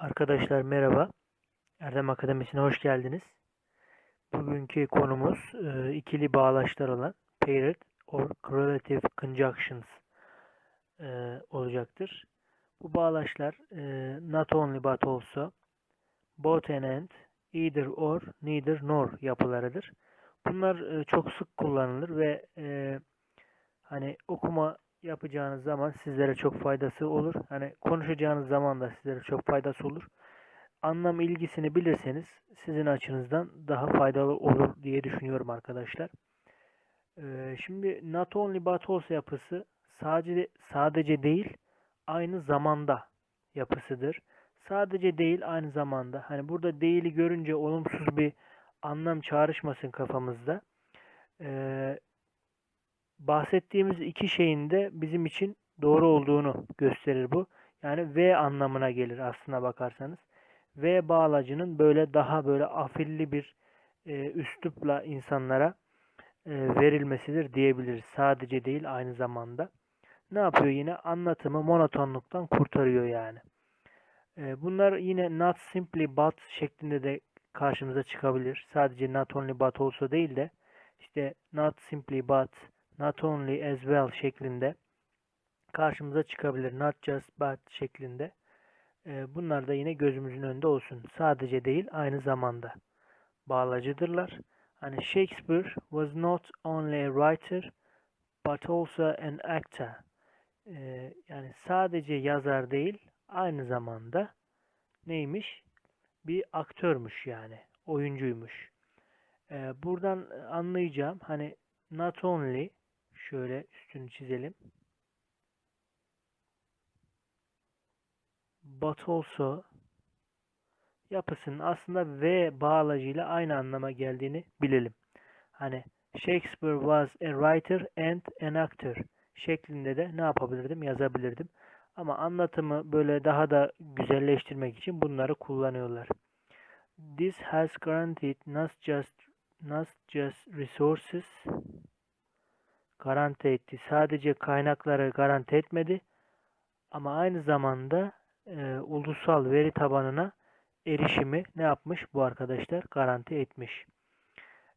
Arkadaşlar merhaba. Erdem Akademisi'ne hoş geldiniz. Bugünkü konumuz e, ikili bağlaçlar olan paired or correlative conjunctions e, olacaktır. Bu bağlaçlar e, not only but also both and and either or neither nor yapılarıdır. Bunlar e, çok sık kullanılır ve e, hani okuma yapacağınız zaman sizlere çok faydası olur. Hani konuşacağınız zaman da sizlere çok faydası olur. Anlam ilgisini bilirseniz sizin açınızdan daha faydalı olur diye düşünüyorum arkadaşlar. Ee, şimdi not only but also yapısı sadece sadece değil aynı zamanda yapısıdır. Sadece değil aynı zamanda. Hani burada değili görünce olumsuz bir anlam çağrışmasın kafamızda. Ee, bahsettiğimiz iki şeyin de bizim için doğru olduğunu gösterir bu. Yani V anlamına gelir aslına bakarsanız. V bağlacının böyle daha böyle afilli bir e, üslupla insanlara e, verilmesidir diyebiliriz. Sadece değil aynı zamanda. Ne yapıyor yine? Anlatımı monotonluktan kurtarıyor yani. E, bunlar yine not simply but şeklinde de karşımıza çıkabilir. Sadece not only but also değil de işte not simply but not only as well şeklinde karşımıza çıkabilir. Not just but şeklinde. Ee, bunlar da yine gözümüzün önünde olsun. Sadece değil aynı zamanda bağlacıdırlar. Hani Shakespeare was not only a writer but also an actor. Ee, yani sadece yazar değil aynı zamanda neymiş? Bir aktörmüş yani. Oyuncuymuş. Ee, buradan anlayacağım hani not only Şöyle üstünü çizelim. But also yapısının aslında V bağlacıyla aynı anlama geldiğini bilelim. Hani Shakespeare was a writer and an actor şeklinde de ne yapabilirdim? Yazabilirdim. Ama anlatımı böyle daha da güzelleştirmek için bunları kullanıyorlar. This has guaranteed not just not just resources garanti etti. Sadece kaynakları garanti etmedi ama aynı zamanda e, ulusal veri tabanına erişimi ne yapmış bu arkadaşlar? Garanti etmiş.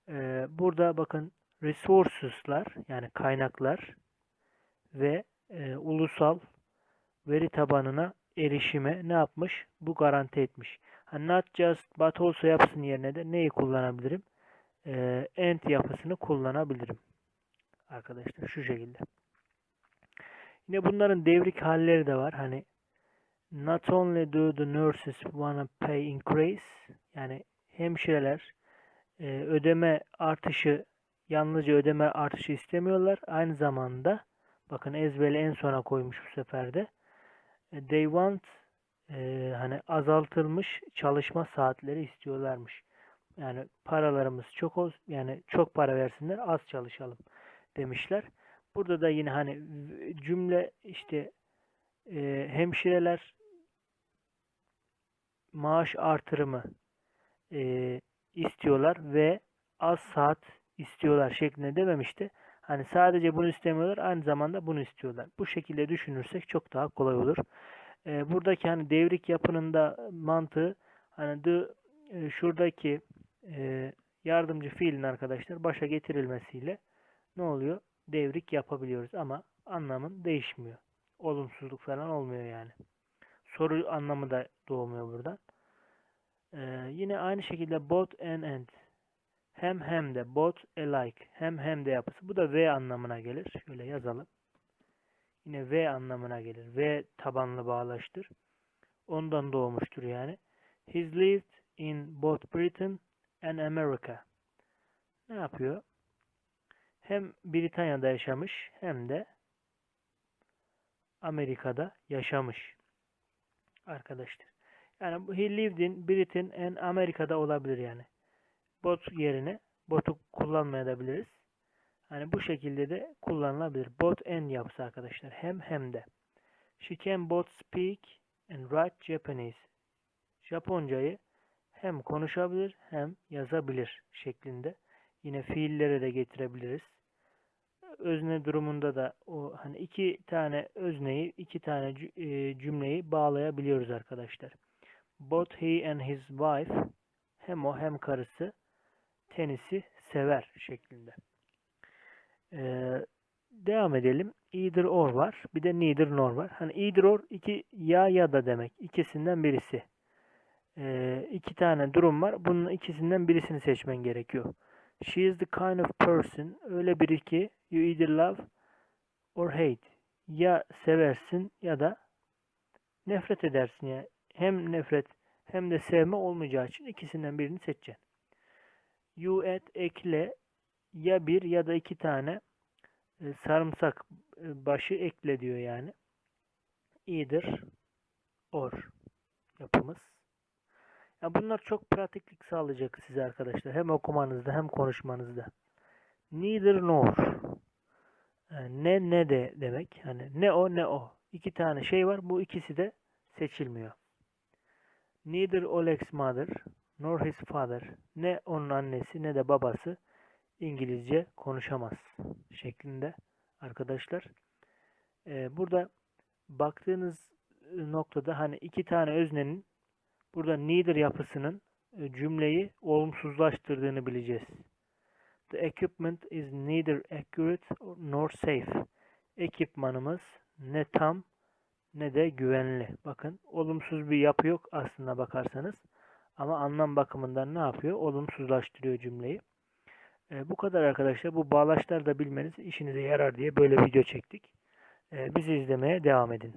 E, burada bakın resources'lar yani kaynaklar ve e, ulusal veri tabanına erişime ne yapmış? Bu garanti etmiş. Hani not just but also yapısının yerine de neyi kullanabilirim? E, and yapısını kullanabilirim arkadaşlar şu şekilde. Yine bunların devrik halleri de var. Hani not only do the nurses wanna pay increase yani hemşireler e, ödeme artışı yalnızca ödeme artışı istemiyorlar. Aynı zamanda bakın ezbeli en sona koymuş bu seferde. E, they want e, hani azaltılmış çalışma saatleri istiyorlarmış. Yani paralarımız çok olsun yani çok para versinler az çalışalım demişler. Burada da yine hani cümle işte e, hemşireler maaş artırımı e, istiyorlar ve az saat istiyorlar şeklinde dememişti. Hani sadece bunu istemiyorlar aynı zamanda bunu istiyorlar. Bu şekilde düşünürsek çok daha kolay olur. E, buradaki hani devrik yapının da mantığı hani the, e, şuradaki e, yardımcı fiilin arkadaşlar başa getirilmesiyle ne oluyor? Devrik yapabiliyoruz ama anlamın değişmiyor. Olumsuzluk falan olmuyor yani. Soru anlamı da doğmuyor buradan. Ee, yine aynı şekilde both and and hem hem de both alike hem hem de yapısı. Bu da V anlamına gelir. Şöyle yazalım. Yine V anlamına gelir. V tabanlı bağlaştır. Ondan doğmuştur yani. He's lived in both Britain and America. Ne yapıyor? Hem Britanya'da yaşamış hem de Amerika'da yaşamış arkadaşlar. Yani he lived in Britain and Amerika'da olabilir yani. Bot yerine botu kullanmayabiliriz. Hani bu şekilde de kullanılabilir. Bot and yapısı arkadaşlar. Hem hem de. She can both speak and write Japanese. Japoncayı hem konuşabilir hem yazabilir şeklinde. Yine fiillere de getirebiliriz özne durumunda da o hani iki tane özneyi, iki tane e, cümleyi bağlayabiliyoruz arkadaşlar. Both he and his wife hem o hem karısı tenisi sever şeklinde. Ee, devam edelim. Either or var. Bir de neither nor var. Hani either or iki ya ya da demek. İkisinden birisi. Ee, iki tane durum var. Bunun ikisinden birisini seçmen gerekiyor. She is the kind of person öyle biri ki you either love or hate. Ya seversin ya da nefret edersin ya. Hem nefret hem de sevme olmayacağı için ikisinden birini seçeceksin. You add ekle ya bir ya da iki tane e, sarımsak e, başı ekle diyor yani. Either or yapımız. Ya bunlar çok pratiklik sağlayacak size arkadaşlar. Hem okumanızda hem konuşmanızda. Neither nor. Yani ne ne de demek. Hani ne o ne o. İki tane şey var. Bu ikisi de seçilmiyor. Neither Oleg's mother nor his father. Ne onun annesi ne de babası İngilizce konuşamaz şeklinde arkadaşlar. Ee, burada baktığınız noktada hani iki tane öznenin burada neither yapısının e, cümleyi olumsuzlaştırdığını bileceğiz. The equipment is neither accurate nor safe. Ekipmanımız ne tam ne de güvenli. Bakın olumsuz bir yapı yok aslında bakarsanız. Ama anlam bakımından ne yapıyor? Olumsuzlaştırıyor cümleyi. E, bu kadar arkadaşlar. Bu bağlaçları da bilmeniz işinize yarar diye böyle video çektik. E, bizi izlemeye devam edin.